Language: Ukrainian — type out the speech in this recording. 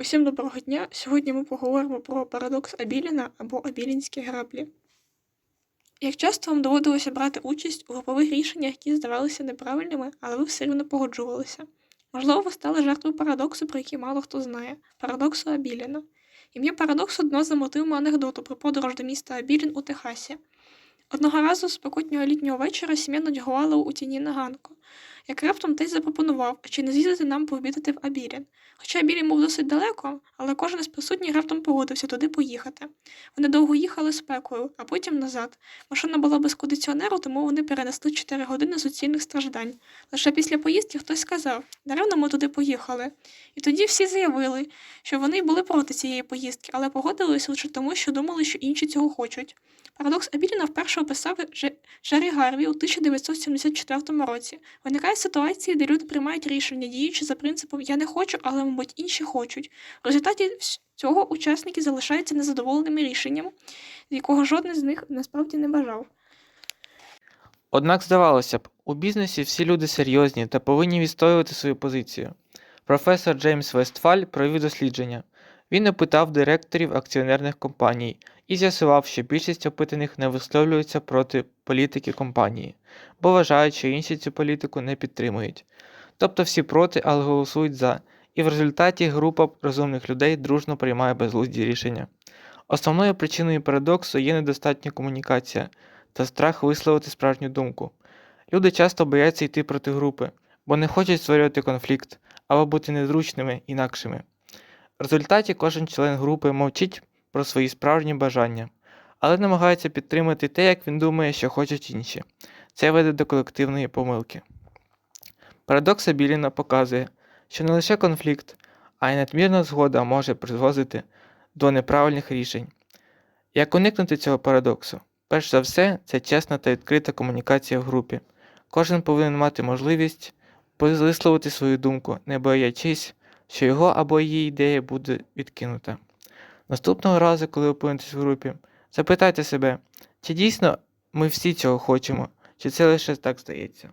Усім доброго дня! Сьогодні ми поговоримо про парадокс Абіліна або Абілінські граблі. Як часто вам доводилося брати участь у групових рішеннях, які здавалися неправильними, але ви все рівно погоджувалися? Можливо, ви стали жертвою парадоксу, про який мало хто знає парадоксу Абіліна. Ім'я парадоксу одно за мотивами анекдоту про подорож до міста Абілін у Техасі. Одного разу спекотнього літнього вечора сім'я нудьгувала у тіні на ганку. Як раптом той запропонував, чи не з'їздити нам пообідати в Абілін. Хоча Абілін був досить далеко, але кожен із присутніх раптом погодився туди поїхати. Вони довго їхали спекою, а потім назад. Машина була без кондиціонеру, тому вони перенесли 4 години суцільних страждань. Лише після поїздки хтось сказав, даремно ми туди поїхали. І тоді всі заявили, що вони були проти цієї поїздки, але погодилися лише тому, що думали, що інші цього хочуть. Парадокс Абіліна вперше описав Дже- Джері Гарві у 1974 році. Виникає ситуації, де люди приймають рішення, діючи за принципом Я не хочу, але, мабуть, інші хочуть. В результаті цього учасники залишаються незадоволеними рішенням, якого жоден з них насправді не бажав. Однак здавалося б, у бізнесі всі люди серйозні та повинні відстоювати свою позицію. Професор Джеймс Вестфаль провів дослідження. Він опитав директорів акціонерних компаній і з'ясував, що більшість опитаних не висловлюються проти політики компанії, бо вважають, що інші цю політику не підтримують. Тобто всі проти, але голосують за, і в результаті група розумних людей дружно приймає безглузді рішення. Основною причиною парадоксу є недостатня комунікація та страх висловити справжню думку. Люди часто бояться йти проти групи, бо не хочуть створювати конфлікт або бути незручними інакшими. В результаті кожен член групи мовчить про свої справжні бажання, але намагається підтримати те, як він думає, що хочуть інші. Це веде до колективної помилки. Парадокс Абіліна показує, що не лише конфлікт, а й надмірна згода може призвозити до неправильних рішень. Як уникнути цього парадоксу? Перш за все, це чесна та відкрита комунікація в групі. Кожен повинен мати можливість висловити свою думку, не боячись, що його або її ідея буде відкинута. Наступного разу, коли опинитесь в групі, запитайте себе, чи дійсно ми всі цього хочемо, чи це лише так здається.